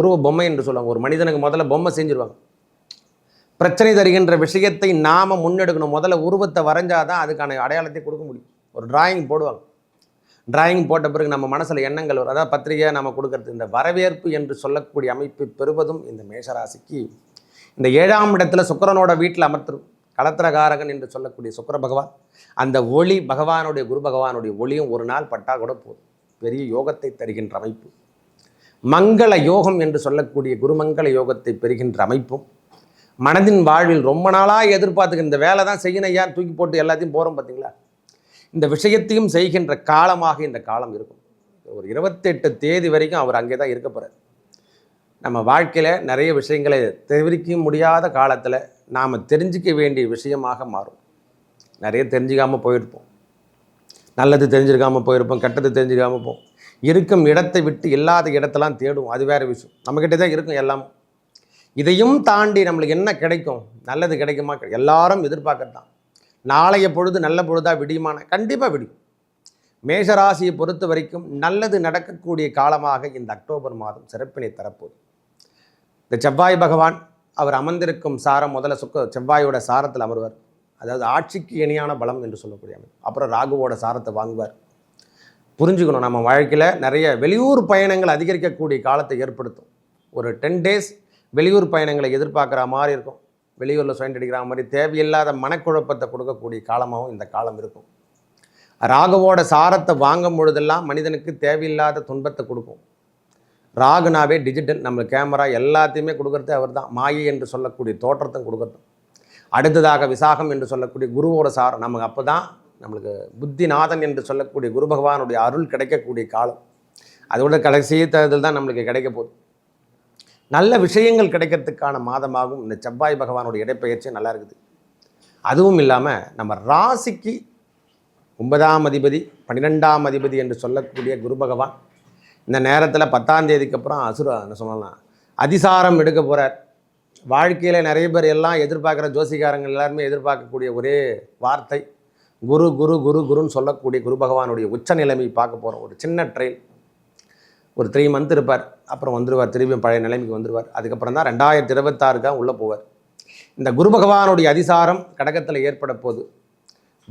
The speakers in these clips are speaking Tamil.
உருவ பொம்மை என்று சொல்லுவாங்க. ஒரு மனிதனுக்கு முதல்ல பொம்மை செஞ்சிருவாங்க. பிரச்சனை தருகின்ற விஷயத்தை நாம முன்னெடுக்கணும். முதல்ல உருவத்தை வரைஞ்சாதான் அதுக்கான அடையாளத்தை கொடுக்க முடியும். ஒரு டிராயிங் போடுவாங்க. டிராயிங் போட்ட பிறகு நம்ம மனசில் எண்ணங்கள் வரும். அதாவது பத்திரிகையாக நம்ம கொடுக்கறது. இந்த வரவேற்பு என்று சொல்லக்கூடிய அமைப்பை பெறுவதும் இந்த மேஷராசிக்கு இந்த ஏழாம் இடத்துல சுக்கிரனோட வீட்டில் அமர்த்திரும். கலத்திரகாரகன் என்று சொல்லக்கூடிய சுக்கர பகவான். அந்த ஒளி பகவானுடைய குரு பகவானுடைய ஒளியும் ஒரு நாள் பட்டா கூட போதும். பெரிய யோகத்தை தருகின்ற அமைப்பு. மங்கள யோகம் என்று சொல்லக்கூடிய குருமங்கள யோகத்தை பெறுகின்ற அமைப்பும் மனதின் வாழ்வில் ரொம்ப நாளாக எதிர்பார்த்துக்க இந்த வேலை தான் செய்யணும் ஐயா தூக்கி போட்டு எல்லாத்தையும் போகிறோம் பார்த்தீங்களா இந்த விஷயத்தையும் செய்கின்ற காலமாக இந்த காலம் இருக்கும். ஒரு இருபத்தெட்டு தேதி வரைக்கும் அவர் அங்கே தான் இருக்க போகிறார் நம்ம வாழ்க்கையில் நிறைய விஷயங்களை தெரிவிக்க முடியாத காலத்தில் நாம் தெரிஞ்சிக்க வேண்டிய விஷயமாக மாறும். நிறைய தெரிஞ்சுக்காமல் போயிருப்போம். நல்லது தெரிஞ்சிருக்காமல் போயிருப்போம் கெட்டது தெரிஞ்சுக்காமல் போவோம் இருக்கும் இடத்தை விட்டு இல்லாத இடத்தெல்லாம் தேடும் அது வேறு விஷயம். நம்மக்கிட்ட தான் இருக்கும் எல்லாமும் இதையும் தாண்டி நம்மளுக்கு என்ன கிடைக்கும்? நல்லது கிடைக்குமா? எல்லாரும் எதிர்பார்க்கறது தான். நாளைய பொழுது நல்ல பொழுதா விடியுமான? கண்டிப்பாக விடியும். மேஷராசியை பொறுத்த வரைக்கும் நல்லது நடக்கக்கூடிய காலமாக இந்த அக்டோபர் மாதம் சிறப்பினை தரப்போகுது. இந்த செவ்வாய் பகவான் அவர் அமர்ந்திருக்கும் சாரம் முதல்ல சுக்க செவ்வாயோட சாரத்தில் அமர்வார். அதாவது ஆட்சிக்கு இணையான பலம் என்று சொல்லக்கூடிய அமைப்பு. அப்புறம் ராகுவோட சாரத்தை வாங்குவார். புரிஞ்சுக்கணும். நம்ம வாழ்க்கையில் நிறைய வெளியூர் பயணங்கள் அதிகரிக்கக்கூடிய காலத்தை ஏற்படுத்தும். ஒரு டென் டேஸ் வெளியூர் பயணங்களை எதிர்பார்க்குற மாதிரி இருக்கும். வெளியூரில் சுயண்ட் அடிக்கிற மாதிரி தேவையில்லாத மனக்குழப்பத்தை கொடுக்கக்கூடிய காலமாகவும் இந்த காலம் இருக்கும். ராகுவோட சாரத்தை வாங்கும் பொழுதெல்லாம் மனிதனுக்கு தேவையில்லாத துன்பத்தை கொடுக்கும். ராகுனாவே டிஜிட்டல் நம்ம கேமரா எல்லாத்தையுமே கொடுக்கறது அவர் தான் மாயை என்று சொல்லக்கூடிய தோற்றத்தை கொடுக்கறது அடுத்ததாக விசாகம் என்று சொல்லக்கூடிய குருவோட சாரம். நமக்கு அப்போ தான் நம்மளுக்கு புத்திநாதன் என்று சொல்லக்கூடிய குரு பகவானுடைய அருள் கிடைக்கக்கூடிய காலம். அதோட கடைசி தேர்தல் தான் நம்மளுக்கு கிடைக்க போகுது. நல்ல விஷயங்கள் கிடைக்கிறதுக்கான மாதமாகவும் இந்த செவ்வாய் பகவானுடைய இடைப்பெயர்ச்சி நல்லா இருக்குது. அதுவும் இல்லாமல் நம்ம ராசிக்கு ஒன்பதாம் அதிபதி பன்னிரெண்டாம் அதிபதி என்று சொல்லக்கூடிய குரு பகவான் இந்த நேரத்தில் பத்தாம் தேதிக்கு அப்புறம் அசுர என்ன சொல்லலாம் அதிசாரம் எடுக்க போகிறார் வாழ்க்கையில் நிறைய பேர் எல்லாம் எதிர்பார்க்குற ஜோசிகாரங்கள் எல்லாருமே எதிர்பார்க்கக்கூடிய ஒரே வார்த்தை குரு குரு குரு குருன்னு சொல்லக்கூடிய குரு பகவானுடைய உச்ச நிலைமை பார்க்க போகிறோம் ஒரு சின்ன ட்ரெயின் ஒரு த்ரீ மந்த் இருப்பார். அப்புறம் வந்துடுவார் திரும்பியும் பழைய நிலைமைக்கு வந்துடுவார் அதுக்கப்புறம் தான் ரெண்டாயிரத்தி இருபத்தாறுக்காக உள்ளே போவார். இந்த குரு பகவானுடைய அதிசாரம் கடகத்தில் ஏற்பட போது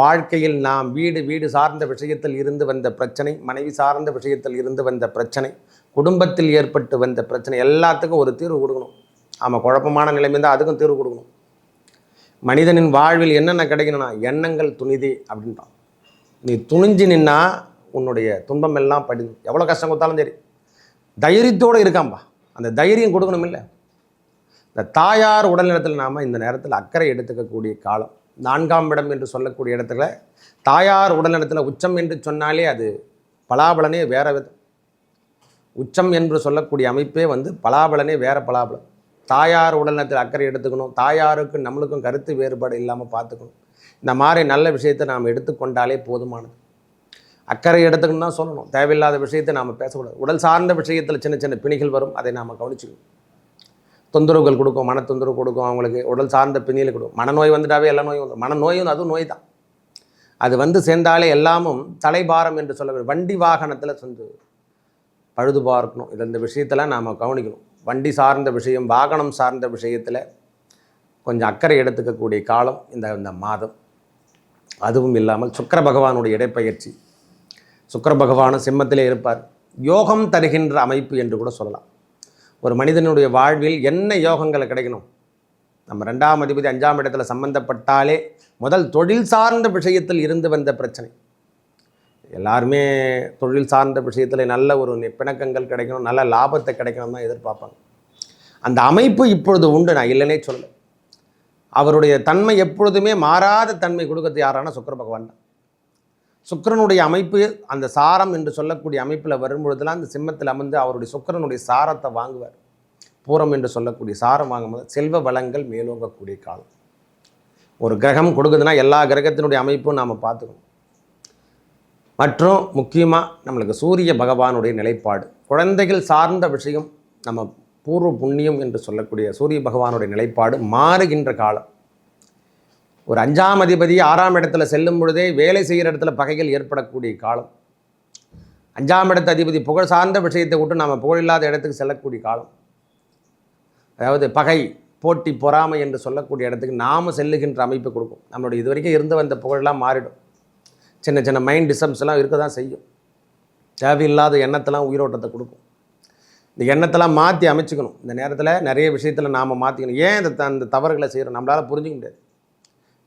வாழ்க்கையில் நாம் வீடு வீடு சார்ந்த விஷயத்தில் இருந்து வந்த பிரச்சனை மனைவி சார்ந்த விஷயத்தில் இருந்து வந்த பிரச்சனை குடும்பத்தில் ஏற்பட்டு வந்த பிரச்சனை எல்லாத்துக்கும் ஒரு தீர்வு கொடுக்கணும். ஆமாம் குழப்பமான நிலைமை இருந்தால் அதுக்கும் தீர்வு கொடுக்கணும். மனிதனின் வாழ்வில் என்னென்ன கிடைக்கணும்னா எண்ணங்கள் துணிதே அப்படின்றான் நீ துணிஞ்சு நின்னா உன்னுடைய துன்பம் எல்லாம் படி எவ்வளோ கஷ்டம் கொடுத்தாலும் சரி. தைரியத்தோடு இருக்காம்பா அந்த தைரியம் கொடுக்கணும் இல்லை இந்த தாயார் உடல்நலத்தில் நாம் இந்த நேரத்தில் அக்கறை எடுத்துக்கக்கூடிய காலம் நான்காம் இடம் என்று சொல்லக்கூடிய இடத்துல தாயார் உடல்நலத்தில் உச்சம் என்று சொன்னாலே அது பலாபலனே வேற விதம். உச்சம் என்று சொல்லக்கூடிய அமைப்பே வந்து பலாபலனே வேற பலாபலம். தாயார் உடல்நலத்தில் அக்கறை எடுத்துக்கணும். தாயாருக்கும் நம்மளுக்கும் கருத்து வேறுபாடு இல்லாமல் பார்த்துக்கணும். இந்த மாதிரி நல்ல விஷயத்தை நாம் எடுத்துக்கொண்டாலே போதுமானது. அக்கறை எடுத்துக்கணும் தான் சொல்லணும். தேவையில்லாத விஷயத்தை நாம் பேசக்கூடாது. உடல் சார்ந்த விஷயத்தில் சின்ன சின்ன பிணிகள் வரும். அதை நாம் கவனிச்சுக்கணும். தொந்தரவுகள் கொடுக்கும் மன தொந்தரவு கொடுக்கும் அவங்களுக்கு உடல் சார்ந்த பிணிகள் கொடுக்கும். மனநோய் வந்துட்டாவே எல்லா நோயும் வந்து மனநோயும் அதுவும் நோய் தான். அது வந்து சேர்ந்தாலே எல்லாமும் தலைபாரம் என்று சொல்ல வண்டி வாகனத்தில் சென்று பழுது பார்க்கணும். இது இந்த விஷயத்தெல்லாம் நாம் கவனிக்கணும். வண்டி சார்ந்த விஷயம் வாகனம் சார்ந்த விஷயத்தில் கொஞ்சம் அக்கறை எடுத்துக்கக்கூடிய காலம் இந்த இந்த மாதம். அதுவும் இல்லாமல் சுக்கிர பகவானுடைய இடைப்பயிற்சி. சுக்கர பகவானும் சிம்மத்திலே இருப்பார். யோகம் தருகின்ற அமைப்பு என்று கூட சொல்லலாம். ஒரு மனிதனுடைய வாழ்வில் என்ன யோகங்களை கிடைக்கணும்? நம்ம ரெண்டாம் அதிபதி அஞ்சாம் இடத்துல சம்பந்தப்பட்டாலே முதல் தொழில் சார்ந்த விஷயத்தில் இருந்து வந்த பிரச்சனை. எல்லாருமே தொழில் சார்ந்த விஷயத்தில் நல்ல ஒரு நி- பிணக்கங்கள் கிடைக்கணும் நல்ல லாபத்தை கிடைக்கணும் தான் எதிர்பார்ப்பாங்க. அந்த அமைப்பு இப்பொழுது உண்டு நான் இல்லைனே சொல்ல அவருடைய தன்மை எப்பொழுதுமே மாறாத தன்மை கொடுக்கறது யாரான சுக்கர பகவான் தான். சுக்கிரனுடைய அமைப்பு அந்த சாரம் என்று சொல்லக்கூடிய அமைப்பில் வரும்பொழுதுலாம் அந்த சிம்மத்தில் அமர்ந்து அவருடைய சுக்கிரனுடைய சாரத்தை வாங்குவார். பூரம் என்று சொல்லக்கூடிய சாரம் வாங்கும்போது செல்வ வளங்கள் மேலோங்கக்கூடிய காலம். ஒரு கிரகம் கொடுக்குதுன்னா எல்லா கிரகத்தினுடைய அமைப்பும் நாம் பார்த்துக்கணும். மற்றும் முக்கியமாக நம்மளுக்கு சூரிய பகவானுடைய நிலைப்பாடு. குழந்தைகள் சார்ந்த விஷயம் நம்ம பூர்வ புண்ணியம் என்று சொல்லக்கூடிய சூரிய பகவானுடைய நிலைப்பாடு மாறுகின்ற காலம். ஒரு அஞ்சாம் அதிபதி ஆறாம் இடத்துல செல்லும் பொழுதே வேலை செய்கிற இடத்துல பகைகள் ஏற்படக்கூடிய காலம். அஞ்சாம் இடத்து அதிபதி புகழ் சார்ந்த விஷயத்தை விட்டு நாம் புகழில்லாத இடத்துக்கு செல்லக்கூடிய காலம். அதாவது பகை போட்டி பொறாமை என்று சொல்லக்கூடிய இடத்துக்கு நாம் செல்லுகின்ற அமைப்பு கொடுக்கும். நம்மளுடைய இது வரைக்கும் இருந்து வந்த புகழெல்லாம் மாறிடும். சின்ன சின்ன மைண்ட் டிசம்ஸ் எல்லாம் இருக்க தான் செய்யும். தேவையில்லாத எண்ணத்தெல்லாம் உயிரோட்டத்தை கொடுக்கும். இந்த எண்ணத்தெல்லாம் மாற்றி அமைச்சுக்கணும். இந்த நேரத்தில் நிறைய விஷயத்தில் நாம் மாற்றிக்கணும் ஏன் இந்த அந்த தவறுகளை செய்கிறோம் நம்மளால் புரிஞ்சுக்க முடியாது.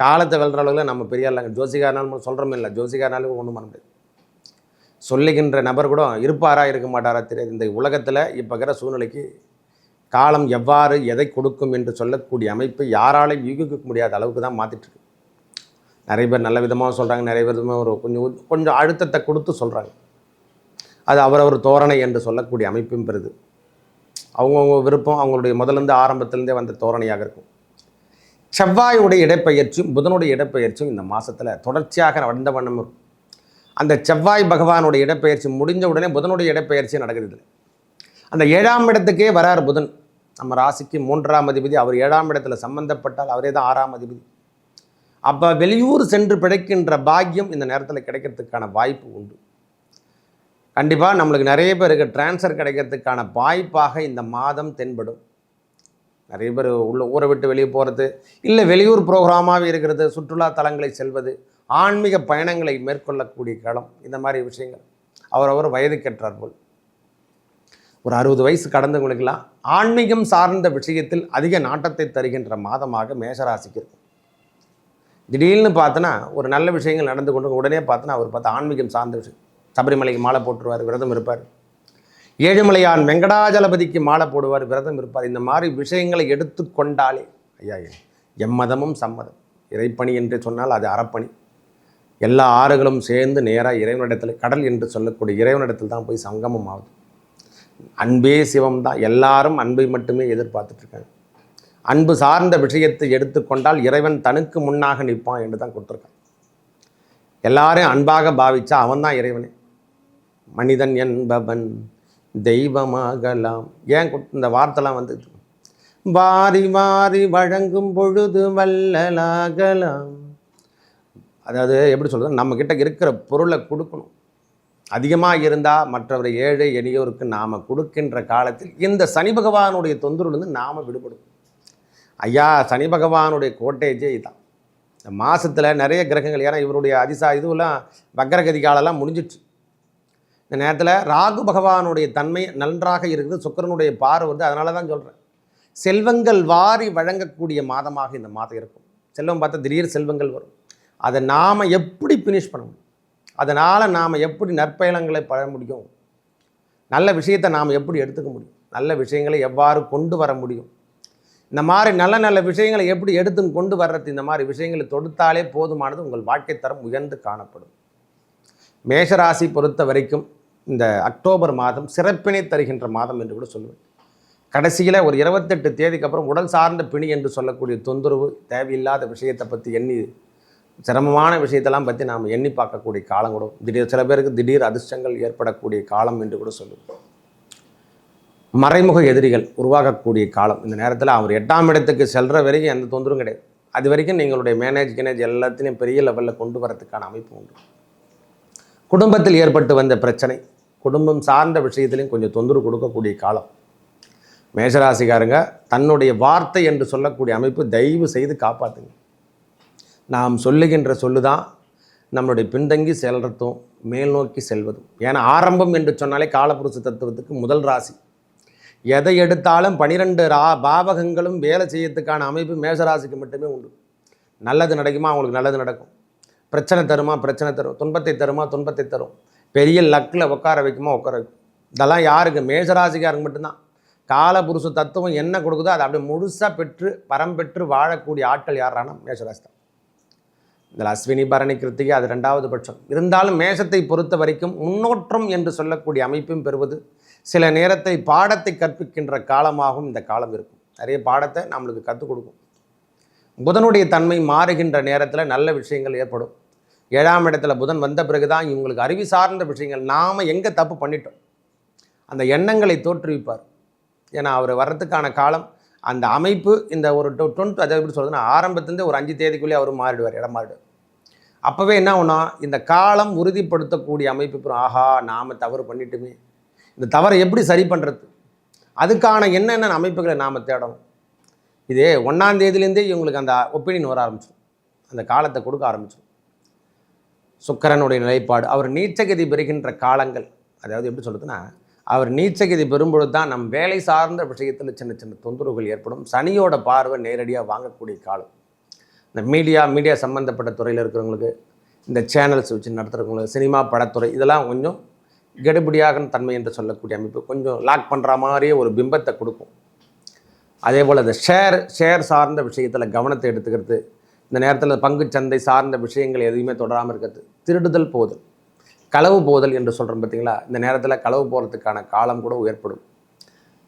காலத்தை வெல்ற அளவில் நம்ம பெரிய இல்லைங்க. ஜோசிகாரனாலும் சொல்கிறோமே இல்லை. ஜோசிகாரனாலும் ஒன்றும் பண்ண முடியாது. சொல்லுகின்ற நபர் கூட இருப்பாரா இருக்க மாட்டாரா தெரியாது. இந்த உலகத்தில் இப்போ இருக்கிற சூழ்நிலைக்கு காலம் எவ்வாறு எதை கொடுக்கும் என்று சொல்லக்கூடிய அமைப்பு யாராலையும் யூகிக்க முடியாத அளவுக்கு தான் மாற்றிட்டுருக்கு நிறைய பேர் நல்ல விதமாக சொல்கிறாங்க நிறைய விதமாக ஒரு கொஞ்சம் கொஞ்சம் அழுத்தத்தை கொடுத்து சொல்கிறாங்க. அது அவரவர் தோரணை என்று சொல்லக்கூடிய அமைப்பும் பெறுது. அவங்கவுங்க விருப்பம் அவங்களுடைய முதலேருந்து ஆரம்பத்திலேருந்தே வந்த தோரணையாக இருக்கும். செவ்வாயுடைய இடப்பெயர்ச்சியும் புதனுடைய இடப்பெயர்ச்சியும் இந்த மாதத்தில் தொடர்ச்சியாக வந்த வண்ணம் இருக்கும் அந்த செவ்வாய் பகவானுடைய இடப்பெயர்ச்சி முடிஞ்ச உடனே புதனுடைய இடப்பெயர்ச்சி நடக்கிறது அந்த ஏழாம் இடத்துக்கே வரார் புதன். நம்ம ராசிக்கு மூன்றாம் அதிபதி அவர் ஏழாம் இடத்துல சம்பந்தப்பட்டால் அவரே தான் ஆறாம் அதிபதி. அப்போ வெளியூர் சென்று பிழைக்கின்ற பாக்கியம் இந்த நேரத்தில் கிடைக்கிறதுக்கான வாய்ப்பு உண்டு. கண்டிப்பாக நம்மளுக்கு நிறைய பேருக்கு ட்ரான்ஸ்ஃபர் கிடைக்கிறதுக்கான வாய்ப்பாக இந்த மாதம் தென்படும். நிறைய பேர் உள்ள ஊரை விட்டு வெளியே போகிறது இல்லை வெளியூர் ப்ரோக்ராமாகவே இருக்கிறது சுற்றுலா தலங்களை செல்வது ஆன்மீக பயணங்களை மேற்கொள்ளக்கூடிய களம் இந்த மாதிரி விஷயங்கள். அவரவர் வயதுக்கேற்றார் போல். ஒரு அறுபது வயசு கடந்தவங்களுக்கெல்லாம் ஆன்மீகம் சார்ந்த விஷயத்தில் அதிக நாட்டத்தை தருகின்ற மாதமாக மேஷராசிக்கு இருக்கும் திடீர்னு பார்த்தோன்னா ஒரு நல்ல விஷயங்கள் நடந்து கொண்டு உடனே பார்த்தோன்னா அவர் பார்த்தா ஆன்மீகம் சார்ந்த விஷயம். சபரிமலைக்கு மாலை போட்டுருவார் விரதம் இருப்பார். ஏழுமலையான் வெங்கடாஜலபதிக்கு மாலை போடுவார் விரதம் இருப்பார். இந்த மாதிரி விஷயங்களை எடுத்துக்கொண்டாலே ஐயா எம்மதமும் சம்மதம். இறைப்பணி என்று சொன்னால் அது அறப்பணி. எல்லா ஆறுகளும் சேர்ந்து நேராக இறைவனிடத்தில் கடல் என்று சொல்லக்கூடிய இறைவனிடத்தில் தான் போய் சங்கமம் ஆகுது. அன்பே சிவம் தான் எல்லாரும் அன்பை மட்டுமே எதிர்பார்த்துட்ருக்காங்க அன்பு சார்ந்த விஷயத்தை எடுத்துக்கொண்டால் இறைவன் தனக்கு முன்னாக நிற்பான் என்று தான் கொடுத்துருக்கான். எல்லாரையும் அன்பாக பாவிச்சா அவன் தான் இறைவனே. மனிதன் என்பவன் தெய்வமாகலாம். ஏன் இந்த வார்த்தைலாம் வந்து வாரி வாரி வழங்கும் பொழுது வல்லலாகலாம் அதாவது எப்படி சொல்கிறது நம்மக்கிட்ட இருக்கிற பொருளை கொடுக்கணும். அதிகமாக இருந்தால் மற்றவரை ஏழை எளியோருக்கு நாம் கொடுக்கின்ற காலத்தில் இந்த சனி பகவானுடைய தொந்தரவுலேருந்து நாம் விடுபடும் ஐயா சனி பகவானுடைய கோட்டேஜே இதுதான். இந்த மாதத்தில் நிறைய கிரகங்கள் ஏன்னா இவருடைய அதிசா இதுவெல்லாம் வக்கரகதி காலம்லாம் முடிஞ்சிடுச்சு இந்த நேரத்தில் ராகு பகவானுடைய தன்மை நன்றாக இருக்குது சுக்கிரனுடைய பார்வை வந்து அதனால தான் சொல்கிறேன் செல்வங்கள் வாரி வழங்கக்கூடிய மாதமாக இந்த மாதம் இருக்கும். செல்வம் பார்த்தா திடீர் செல்வங்கள் வரும். அதை நாம் எப்படி ஃபினிஷ் பண்ண முடியும் அதனால் நாம் எப்படி நற்பயணங்களை பழ முடியும்? நல்ல விஷயத்தை நாம் எப்படி எடுத்துக்க முடியும்? நல்ல விஷயங்களை எவ்வாறு கொண்டு வர முடியும்? இந்த மாதிரி நல்ல நல்ல விஷயங்களை எப்படி எடுத்து கொண்டு வர்றது இந்த மாதிரி விஷயங்களை தொடுத்தாலே போதுமானது உங்கள் வாழ்க்கை தரம் உயர்ந்து காணப்படும். மேஷராசி பொறுத்த வரைக்கும் இந்த அக்டோபர் மாதம் சிறப்பினை தருகின்ற மாதம் என்று கூட சொல்லுவேன். கடைசியில் ஒரு இருபத்தெட்டு தேதிக்கு அப்புறம் உடல் சார்ந்த பிணி என்று சொல்லக்கூடிய தொந்தரவு தேவையில்லாத விஷயத்தை பற்றி எண்ணி சிரமமான விஷயத்தெல்லாம் பற்றி நாம் எண்ணி பார்க்கக்கூடிய காலம் கூட திடீர் சில பேருக்கு திடீர் அதிர்ஷ்டங்கள் ஏற்படக்கூடிய காலம் என்று கூட சொல்லுவோம் மறைமுக எதிரிகள் உருவாகக்கூடிய காலம். இந்த நேரத்தில் அவர் எட்டாம் இடத்துக்கு செல்கிற வரைக்கும் எந்த தொந்தரவும் கிடையாது. அது வரைக்கும் நீங்களுடைய மேனேஜ் கினேஜ் எல்லாத்தையும் பெரிய லெவலில் கொண்டு வரதுக்கான அமைப்பு உண்டு. குடும்பத்தில் ஏற்பட்டு வந்த பிரச்சனை குடும்பம் சார்ந்த விஷயத்திலையும் கொஞ்சம் தொந்தரவு கொடுக்கக்கூடிய காலம். மேஷராசிக்காரங்க தன்னுடைய வார்த்தை என்று சொல்லக்கூடிய அமைப்பு தயவு செய்து காப்பாற்றுங்க நாம் சொல்லுகின்ற சொல்லு தான் நம்மளுடைய பின்தங்கி செல்றதும் மேல் நோக்கி செல்வதும். ஏன்னா ஆரம்பம் என்று சொன்னாலே காலபுருஷ தத்துவத்துக்கு முதல் ராசி. எதை எடுத்தாலும் பனிரெண்டு ரா பாவகங்களும் வேலை செய்யறதுக்கான அமைப்பு மேஷராசிக்கு மட்டுமே உண்டு. நல்லது நடக்குமா? அவங்களுக்கு நல்லது நடக்கும். பிரச்சனை தருமா? பிரச்சனை தரும். துன்பத்தை தருமா? துன்பத்தை தரும். பெரிய லக்கில் உட்கார வைக்குமா? உட்கார வைக்கும். இதெல்லாம் யாருக்கு? மேஷராசிக்காரங்க மட்டும்தான். காலபுருஷ தத்துவம் என்ன கொடுக்குதோ அதை அப்படியே முழுசாக பெற்று பரம் பெற்று வாழக்கூடிய ஆட்கள் யாரானா? மேஷராசி தான். இதில் அஸ்வினி பரணி கிருத்திகை அது ரெண்டாவது பட்சம். இருந்தாலும் மேஷத்தை பொறுத்த வரைக்கும் முன்னோற்றம் என்று சொல்லக்கூடிய அமைப்பும் பெறுவது சில நேரத்தை பாடத்தை கற்பிக்கின்ற காலமாகவும் இந்த காலம் இருக்கும். நிறைய பாடத்தை நம்மளுக்கு கற்றுக் கொடுக்கும். புதனுடைய தன்மை மாறுகின்ற நேரத்தில் நல்ல விஷயங்கள் ஏற்படும். ஏழாம் இடத்துல புதன் வந்த பிறகு தான் இவங்களுக்கு அறிவு சார்ந்த விஷயங்கள். நாம் எங்கே தப்பு பண்ணிட்டோம்? அந்த எண்ணங்களை தோற்றுவிப்பார். ஏன்னா அவர் வர்றதுக்கான காலம் அந்த அமைப்பு இந்த ஒரு டொ டுவெண்ட்டி அதை எப்படி சொல்கிறதுன்னா ஆரம்பத்துலேருந்து ஒரு அஞ்சு தேதிக்குள்ளேயே அவர் மாறிடுவார் இடம் மாறிடுவார். அப்போவே என்ன ஒன்றா இந்த காலம் உறுதிப்படுத்தக்கூடிய அமைப்பு ஆஹா நாம் தவறு பண்ணிட்டுமே இந்த தவறை எப்படி சரி பண்ணுறது அதுக்கான என்னென்ன அமைப்புகளை நாம் தேடணும்? இதே ஒன்றாந்தேதியிலேருந்தே இவங்களுக்கு அந்த ஒப்பீனியன் வர ஆரம்பிச்சிடும் அந்த காலத்தை கொடுக்க ஆரம்பிச்சிடும் சுக்கரனுடைய நிலைப்பாடு அவர் நீச்சகதி பெறுகின்ற காலங்கள் அதாவது எப்படி சொல்லுதுன்னா அவர் நீச்சகதி பெறும்பொழுது தான் நம் வேலை சார்ந்த விஷயத்தில் சின்ன சின்ன தொந்தரவுகள் ஏற்படும். சனியோட பார்வை நேரடியாக வாங்கக்கூடிய காலம். இந்த மீடியா மீடியா சம்மந்தப்பட்ட துறையில் இருக்கிறவங்களுக்கு இந்த சேனல்ஸ் வச்சு நடத்துகிறவங்களுக்கு சினிமா படத்துறை இதெல்லாம் கொஞ்சம் கெடுபிடியாக தன்மை என்று சொல்லக்கூடிய அமைப்பு கொஞ்சம் லாக் பண்ணுற மாதிரியே ஒரு பிம்பத்தை கொடுக்கும். அதே போல் இந்த ஷேர் ஷேர் சார்ந்த விஷயத்தில் கவனத்தை எடுத்துக்கிறது. இந்த நேரத்தில் பங்குச்சந்தை சார்ந்த விஷயங்கள் எதுவுமே தொடராமல் இருக்கிறது. திருடுதல் போதல் களவு போதல் என்று சொல்கிறோம் பார்த்தீங்களா இந்த நேரத்தில் களவு போகிறதுக்கான காலம் கூட ஏற்படும்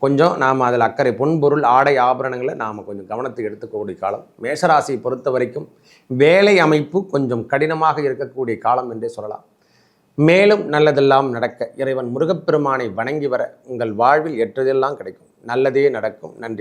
கொஞ்சம் நாம் அதில் அக்கறை பொன்பொருள் ஆடை ஆபரணங்களை நாம் கொஞ்சம் கவனத்தை எடுத்துக்கக்கூடிய காலம். மேஷராசியை பொறுத்த வரைக்கும் வேலை அமைப்பு கொஞ்சம் கடினமாக இருக்கக்கூடிய காலம் என்றே சொல்லலாம். மேலும் நல்லதெல்லாம் நடக்க இறைவன் முருகப்பெருமானை வணங்கி வர உங்கள் வாழ்வில் எற்றதெல்லாம் கிடைக்கும். நல்லதே நடக்கும். நன்றி.